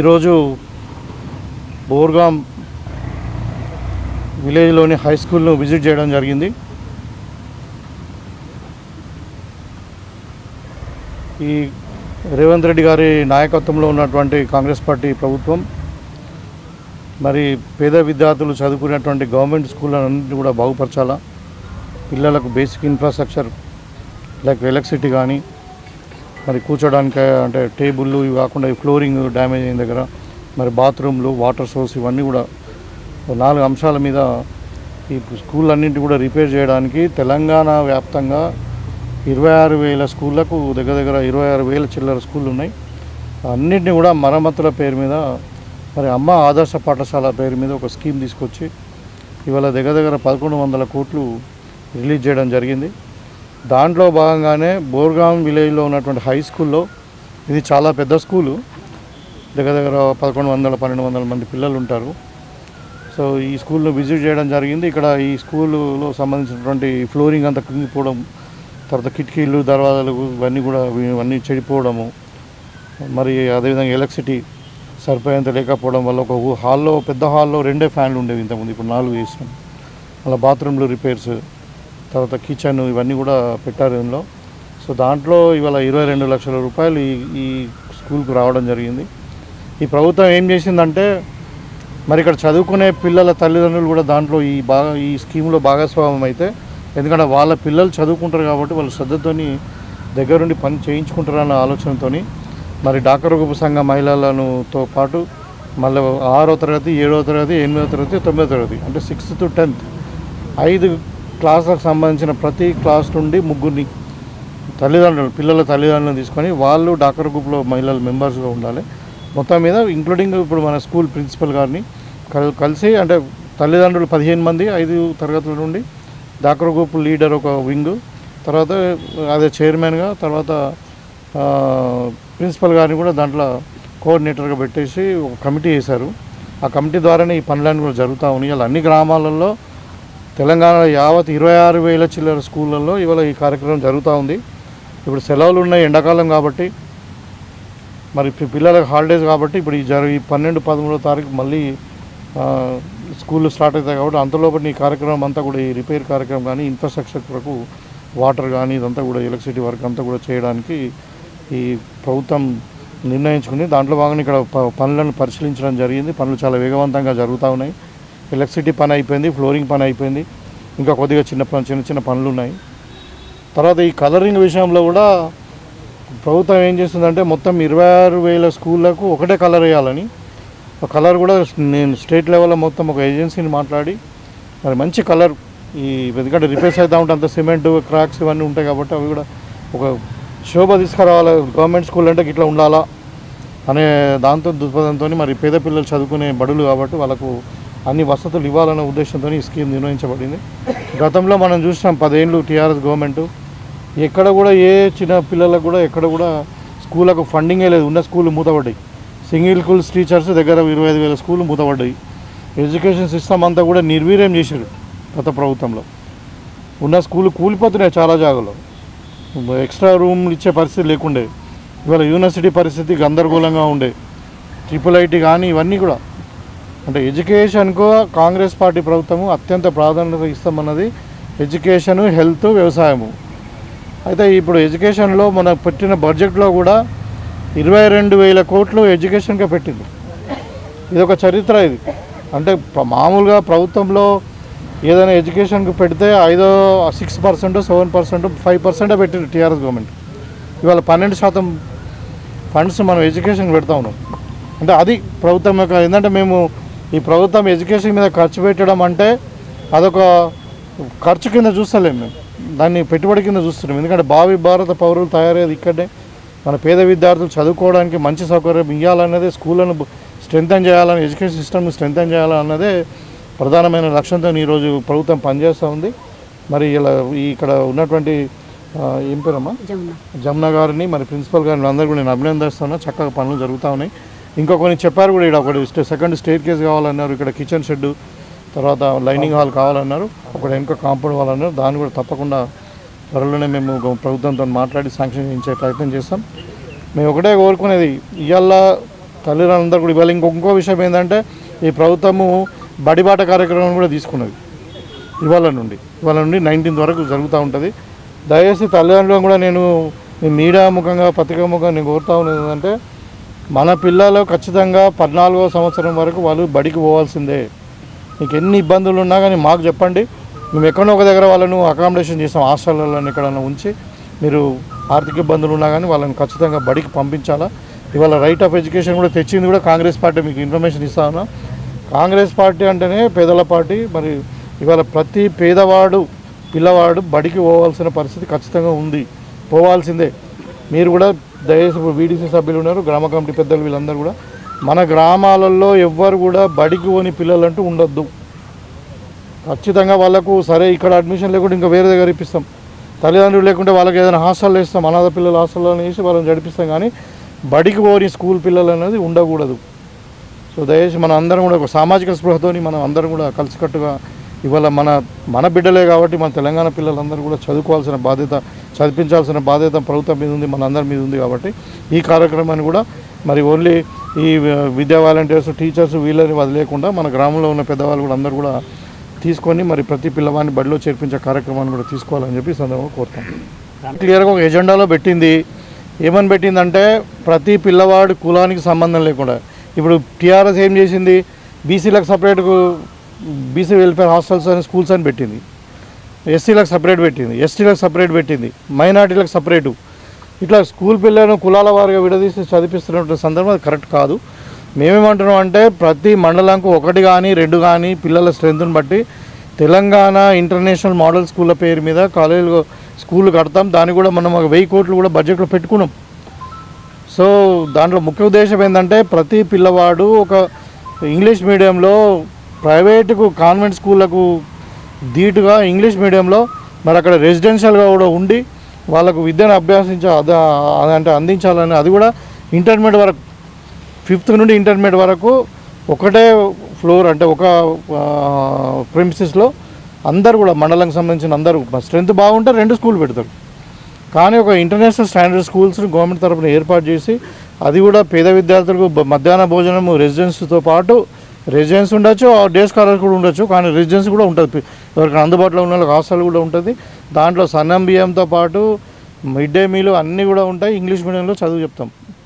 ఈరోజు బోర్గాం విలేజ్లోని హై స్కూల్ను విజిట్ చేయడం జరిగింది. ఈ రేవంత్ రెడ్డి గారి నాయకత్వంలో ఉన్నటువంటి కాంగ్రెస్ పార్టీ ప్రభుత్వం మరి పేద విద్యార్థులు చదువుకునేటువంటి గవర్నమెంట్ స్కూళ్ళన్నింటినీ కూడా బాగుపరచాలా? పిల్లలకు బేసిక్ ఇన్ఫ్రాస్ట్రక్చర్ లైక్ ఎలక్ట్రిసిటీ కానీ మరి కూర్చోడానికి అంటే టేబుల్ ఇవి కాకుండా ఫ్లోరింగ్ డ్యామేజ్ అయిన దగ్గర మరి బాత్రూమ్లు వాటర్ సోర్స్ ఇవన్నీ కూడా నాలుగు అంశాల మీద ఈ స్కూల్ అన్నింటి కూడా రిపేర్ చేయడానికి తెలంగాణ వ్యాప్తంగా ఇరవై ఆరు వేల స్కూళ్ళకు దగ్గర దగ్గర ఇరవై ఆరు వేల చిల్లర స్కూళ్ళు ఉన్నాయి అన్నింటినీ కూడా మరమ్మతుల పేరు మీద మరి అమ్మ ఆదర్శ పాఠశాల పేరు మీద ఒక స్కీమ్ తీసుకొచ్చి ఇవాళ దగ్గర దగ్గర పదకొండు వందల కోట్లు రిలీజ్ చేయడం జరిగింది. దాంట్లో భాగంగానే బోర్గాం విలేజ్లో ఉన్నటువంటి హై స్కూల్లో ఇది చాలా పెద్ద స్కూలు. దగ్గర దగ్గర పదకొండు వందల పన్నెండు వందల మంది పిల్లలు ఉంటారు. సో ఈ స్కూల్ను విజిట్ చేయడం జరిగింది. ఇక్కడ ఈ స్కూలులో సంబంధించినటువంటి ఫ్లోరింగ్ అంతా కుంగిపోవడం తర్వాత కిటికీలు దర్వాజాలు ఇవన్నీ కూడా ఇవన్నీ చెడిపోవడము మరి అదేవిధంగా ఎలక్ట్రిసిటీ సరిపోయేంత లేకపోవడం వల్ల ఒక హాల్లో పెద్ద హాల్లో రెండే ఫ్యాన్లు ఉండేవి ఇంతకుముందు. ఇప్పుడు నాలుగు వేసాం అలా బాత్రూమ్లు రిపేర్స్ తర్వాత కిచెన్ ఇవన్నీ కూడా పెట్టారు ఇందులో. సో దాంట్లో ఇవాళ ఇరవై రెండు లక్షల రూపాయలు ఈ ఈ స్కూల్కు రావడం జరిగింది. ఈ ప్రభుత్వం ఏం చేసిందంటే మరి ఇక్కడ చదువుకునే పిల్లల తల్లిదండ్రులు కూడా దాంట్లో ఈ బాగా ఈ స్కీమ్లో భాగస్వామ్యం అయితే ఎందుకంటే వాళ్ళ పిల్లలు చదువుకుంటారు కాబట్టి వాళ్ళు శ్రద్ధతోని దగ్గరుండి పని చేయించుకుంటారన్న ఆలోచనతోని మరి డాక్టర్ గ్రూప్ సంఘ మహిళలనుతో పాటు మళ్ళీ ఆరో తరగతి ఏడో తరగతి ఎనిమిదో తరగతి తొమ్మిదో తరగతి అంటే సిక్స్త్ టు టెన్త్ ఐదు క్లాసులకు సంబంధించిన ప్రతి క్లాస్ నుండి ముగ్గురిని తల్లిదండ్రులు పిల్లల తల్లిదండ్రులను తీసుకొని వాళ్ళు డాక్టర్ గ్రూప్లో మహిళల మెంబర్స్గా ఉండాలి. మొత్తం మీద ఇంక్లూడింగ్ ఇప్పుడు మన స్కూల్ ప్రిన్సిపల్ గారిని కలిసి అంటే తల్లిదండ్రులు పదిహేను మంది ఐదు తరగతుల నుండి డాక్టర్ గ్రూప్ లీడర్ ఒక వింగ్. తర్వాత అదే చైర్మన్గా తర్వాత ప్రిన్సిపల్ గారిని కూడా దాంట్లో కోఆర్డినేటర్గా పెట్టేసి ఒక కమిటీ వేశారు. ఆ కమిటీ ద్వారానే ఈ పనులన్నీ కూడా జరుగుతూ ఉన్నాయి. ఇలా అన్ని గ్రామాలలో తెలంగాణ యావత్ ఇరవై ఆరు వేల చిల్లర స్కూళ్ళల్లో ఇవాళ ఈ కార్యక్రమం జరుగుతూ ఉంది. ఇప్పుడు సెలవులు ఉన్నాయి ఎండాకాలం కాబట్టి మరి పిల్లలకు హాలిడేస్ కాబట్టి ఇప్పుడు ఈ జరు ఈ పన్నెండు పదమూడో తారీఖు మళ్ళీ స్కూళ్ళు స్టార్ట్ అవుతాయి కాబట్టి అంతలోపటి ఈ కార్యక్రమం అంతా కూడా ఈ రిపేర్ కార్యక్రమం కానీ ఇన్ఫ్రాస్ట్రక్చర్ కొరకు వాటర్ కానీ ఇదంతా కూడా ఎలక్ట్రిసిటీ వర్క్ అంతా కూడా చేయడానికి ఈ ప్రభుత్వం నిర్ణయించుకుని దాంట్లో భాగంగా ఇక్కడ ప- పనులను పరిశీలించడం జరిగింది. పనులు చాలా వేగవంతంగా జరుగుతూ ఉన్నాయి. ఎలక్ట్రిసిటీ పని అయిపోయింది ఫ్లోరింగ్ పని అయిపోయింది. ఇంకా కొద్దిగా చిన్న చిన్న చిన్న పనులు ఉన్నాయి తర్వాత ఈ కలరింగ్ విషయంలో కూడా ప్రభుత్వం ఏం చేస్తుందంటే మొత్తం ఇరవై ఆరు వేల స్కూళ్ళకు ఒకటే కలర్ వేయాలని. కలర్ కూడా నేను స్టేట్ లెవెల్లో మొత్తం ఒక ఏజెన్సీని మాట్లాడి మరి మంచి కలర్ ఈ ఎందుకంటే రిపేర్స్ అవుతూ ఉంటే అంత సిమెంట్ క్రాక్స్ ఇవన్నీ ఉంటాయి కాబట్టి అవి కూడా ఒక శోభ తీసుకురావాలి. గవర్నమెంట్ స్కూల్ అంటే ఇట్లా ఉండాలా అనే దాంతో దృక్పథంతో మరి పేద పిల్లలు చదువుకునే బడులు కాబట్టి వాళ్ళకు అన్ని వసతులు ఇవ్వాలనే ఉద్దేశంతో ఈ స్కీమ్ నిర్వహించబడింది గతంలో మనం చూసినాం పదేళ్ళు టీఆర్ఎస్ గవర్నమెంట్. ఎక్కడ కూడా ఏ చిన్న పిల్లలకు కూడా ఎక్కడ కూడా స్కూళ్ళకు ఫండింగే లేదు. ఉన్న స్కూళ్ళు మూతపడ్డాయి. సింగిల్ స్కూల్స్ టీచర్స్ దగ్గర ఇరవై ఐదు వేల స్కూళ్ళు మూతపడ్డాయి. ఎడ్యుకేషన్ సిస్టమ్ అంతా కూడా నిర్వీర్యం చేశారు గత ప్రభుత్వంలో. ఉన్న స్కూళ్ళు కూలిపోతున్నాయి చాలా జాగాలో. ఎక్స్ట్రా రూమ్లు ఇచ్చే పరిస్థితి లేకుండే. ఇవాళ యూనివర్సిటీ పరిస్థితి గందరగోళంగా ఉండే. ట్రిపుల్ ఐటీ కానీ ఇవన్నీ కూడా అంటే ఎడ్యుకేషన్కు కాంగ్రెస్ పార్టీ ప్రభుత్వము అత్యంత ప్రాధాన్యత ఇస్తామన్నది ఎడ్యుకేషను హెల్త్ వ్యవసాయము. అయితే ఇప్పుడు ఎడ్యుకేషన్లో మన పెట్టిన బడ్జెట్లో కూడా ఇరవై రెండు వేల కోట్లు ఎడ్యుకేషన్గా పెట్టింది. ఇది ఒక చరిత్ర ఇది. అంటే మామూలుగా ప్రభుత్వంలో ఏదైనా ఎడ్యుకేషన్కి పెడితే ఐదో six percent seven percent five పర్సెంటే పెట్టింది టీఆర్ఎస్ గవర్నమెంట్. ఇవాళ పన్నెండు శాతం ఫండ్స్ మనం ఎడ్యుకేషన్కి పెడతా ఉన్నాం. అంటే అది ప్రభుత్వం యొక్క ఏంటంటే మేము ఈ ప్రభుత్వం ఎడ్యుకేషన్ మీద ఖర్చు పెట్టడం అంటే అదొక ఖర్చు కింద చూస్తలేము మేము. దాన్ని పెట్టుబడి కింద చూస్తున్నాం ఎందుకంటే భావి భారత పౌరులు తయారయ్యేది ఇక్కడే. మన పేద విద్యార్థులు చదువుకోవడానికి మంచి సౌకర్యం ఇవ్వాలన్నదే స్కూళ్ళను స్ట్రెంగ్తన్ చేయాలని ఎడ్యుకేషన్ సిస్టమ్ని స్ట్రెంగ్తన్ చేయాలన్నదే ప్రధానమైన లక్ష్యంతో ఈరోజు ప్రభుత్వం పనిచేస్తూ ఉంది. మరి ఇలా ఇక్కడ ఉన్నటువంటి ఏం పేరమ్మా? జమున. జమున గారిని మరి ప్రిన్సిపల్ గారిని అందరూ కూడా నేను అభినందిస్తున్నా. చక్కగా పనులు జరుగుతూ ఉన్నాయి. ఇంకా కొన్ని చెప్పారు కూడా ఇక్కడ ఒకటి స్టే- సెకండ్ స్టేర్ కేస్ కావాలన్నారు. ఇక్కడ కిచెన్ షెడ్ తర్వాత లైనింగ్ హాల్ కావాలన్నారు. ఒకటి వెనుక కాంపౌండ్ వాల్ అన్నారు దాన్ని కూడా తప్పకుండా త్వరలోనే మేము ప్రభుత్వంతో మాట్లాడి శాంక్షన్ చేయించే ప్రయత్నం చేస్తాం. మేము ఒకటే కోరుకునేది ఇవాళ తల్లిదండ్రులందరూ కూడా ఇవాళ ఇంకొక విషయం ఏంటంటే ఈ ప్రభుత్వము బడిబాట కార్యక్రమం కూడా తీసుకున్నది. ఇవాళ నుండి ఇవాళ నుండి నైన్టీన్త్ వరకు జరుగుతూ ఉంటుంది. దయచేసి తల్లిదండ్రులను కూడా నేను మీడియా ముఖంగా పత్రికా ముఖంగా నేను కోరుతా ఉన్నది ఏంటంటే మన పిల్లలు ఖచ్చితంగా పద్నాలుగో సంవత్సరం వరకు వాళ్ళు బడికి పోవాల్సిందే. మీకు ఎన్ని ఇబ్బందులు ఉన్నా కానీ మాకు చెప్పండి. మేము ఎక్కడో ఒక దగ్గర వాళ్ళను అకామిడేషన్ చేస్తాం. హాస్టల్లో ఎక్కడన్నా ఉంచి మీరు ఆర్థిక ఇబ్బందులు ఉన్నా కానీ వాళ్ళని ఖచ్చితంగా బడికి పంపించాలా. ఇవాళ రైట్ ఆఫ్ ఎడ్యుకేషన్ కూడా తెచ్చింది కూడా కాంగ్రెస్ పార్టీ. మీకు ఇన్ఫర్మేషన్ ఇస్తా ఉన్నా. కాంగ్రెస్ పార్టీ అంటేనే పేదల పార్టీ. మరి ఇవాళ ప్రతి పేదవాడు పిల్లవాడు బడికి పోవాల్సిన పరిస్థితి ఖచ్చితంగా ఉంది. పోవాల్సిందే. మీరు కూడా దయచేసి ఇప్పుడు వీడీసీ సభ్యులు ఉన్నారు గ్రామ కమిటీ పెద్దలు వీళ్ళందరూ కూడా. మన గ్రామాలలో ఎవ్వరు కూడా బడికి పోని పిల్లలంటూ ఉండొద్దు. ఖచ్చితంగా వాళ్ళకు సరే ఇక్కడ అడ్మిషన్ లేకుండా ఇంకా వేరే దగ్గర ఇప్పిస్తాం. తల్లిదండ్రులు లేకుంటే వాళ్ళకి ఏదైనా హాస్టల్లో ఇస్తాం అనాథ పిల్లలు హాస్టల్లో వేసి వాళ్ళని నడిపిస్తాం కానీ బడికి పోని స్కూల్ పిల్లలు అనేది ఉండకూడదు. సో దయచేసి మనం అందరం కూడా ఒక సామాజిక స్పృహతోని మనం అందరం కూడా కలిసికట్టుగా ఇవాళ మన మన బిడ్డలే కాబట్టి మన తెలంగాణ పిల్లలందరూ కూడా చదువుకోవాల్సిన బాధ్యత చదివించాల్సిన బాధ్యత ప్రభుత్వం మీద ఉంది మన అందరి మీద ఉంది కాబట్టి ఈ కార్యక్రమాన్ని కూడా మరి ఓన్లీ ఈ విద్యా వాలంటీర్స్ టీచర్స్ వీళ్ళని వదిలేకుండా మన గ్రామంలో ఉన్న పెద్దవాళ్ళు కూడా అందరూ కూడా తీసుకొని మరి ప్రతి పిల్లవాడిని బడిలో చేర్పించే కార్యక్రమాన్ని కూడా తీసుకోవాలని చెప్పి సందర్భంగా కోరుతాం. క్లియర్గా ఒక ఎజెండాలో పెట్టింది. ఏమని పెట్టిందంటే ప్రతి పిల్లవాడు కులానికి సంబంధం లేకుండా. ఇప్పుడు టీఆర్ఎస్ ఏం చేసింది? బీసీలకు సపరేట్ బీసీ వెల్ఫేర్ హాస్టల్స్ అని స్కూల్స్ అని పెట్టింది. ఎస్సీలకు సపరేట్ పెట్టింది ఎస్టీలకు సపరేట్ పెట్టింది మైనార్టీలకు సపరేటు. ఇట్లా స్కూల్ పిల్లలను కులాల వారిగా విడదీసి చదివిస్తున్నటువంటి సందర్భం అది కరెక్ట్ కాదు. మేమేమంటున్నాం అంటే ప్రతి మండలంకు ఒకటి కానీ రెండు కానీ పిల్లల స్ట్రెంత్ని బట్టి తెలంగాణ ఇంటర్నేషనల్ మోడల్ స్కూళ్ళ పేరు మీద కాలేజీలు స్కూల్ కడతాం. దాన్ని కూడా మనం ఒక వెయ్యి కోట్లు కూడా బడ్జెట్లో పెట్టుకున్నాం. సో దాంట్లో ముఖ్య ఉద్దేశం ఏంటంటే ప్రతి పిల్లవాడు ఒక ఇంగ్లీష్ మీడియంలో ప్రైవేటుకు కాన్వెంట్ స్కూళ్ళకు ధీటుగా ఇంగ్లీష్ మీడియంలో మరి అక్కడ రెసిడెన్షియల్గా కూడా ఉండి వాళ్ళకు విద్యను అభ్యాసించ అంటే అందించాలని అది కూడా ఇంటర్మీడియట్ వరకు ఫిఫ్త్ నుండి ఇంటర్మీడియట్ వరకు ఒకటే ఫ్లోర్ అంటే ఒక ప్రిన్సిస్లో అందరు కూడా మండలంకి సంబంధించిన అందరూ స్ట్రెంత్ బాగుంటే రెండు స్కూల్ పెడతారు. కానీ ఒక ఇంటర్నేషనల్ స్టాండర్డ్ స్కూల్స్ని గవర్నమెంట్ తరపున ఏర్పాటు చేసి అది కూడా పేద విద్యార్థులకు మధ్యాహ్న భోజనం రెసిడెన్స్తో పాటు రెసిడెన్స్ ఉండొచ్చు ఆ డే స్కాలర్స్ కూడా ఉండొచ్చు కానీ రెసిడెన్స్ కూడా ఉంటుంది. ఎవరికైనా అందుబాటులో ఉన్న వాళ్ళకి హాస్టల్ కూడా ఉంటుంది. దాంట్లో సన్నం బియ్యంతో పాటు మిడ్ డే మీల్ అన్నీ కూడా ఉంటాయి. ఇంగ్లీష్ మీడియంలో చదువు చెప్తాం.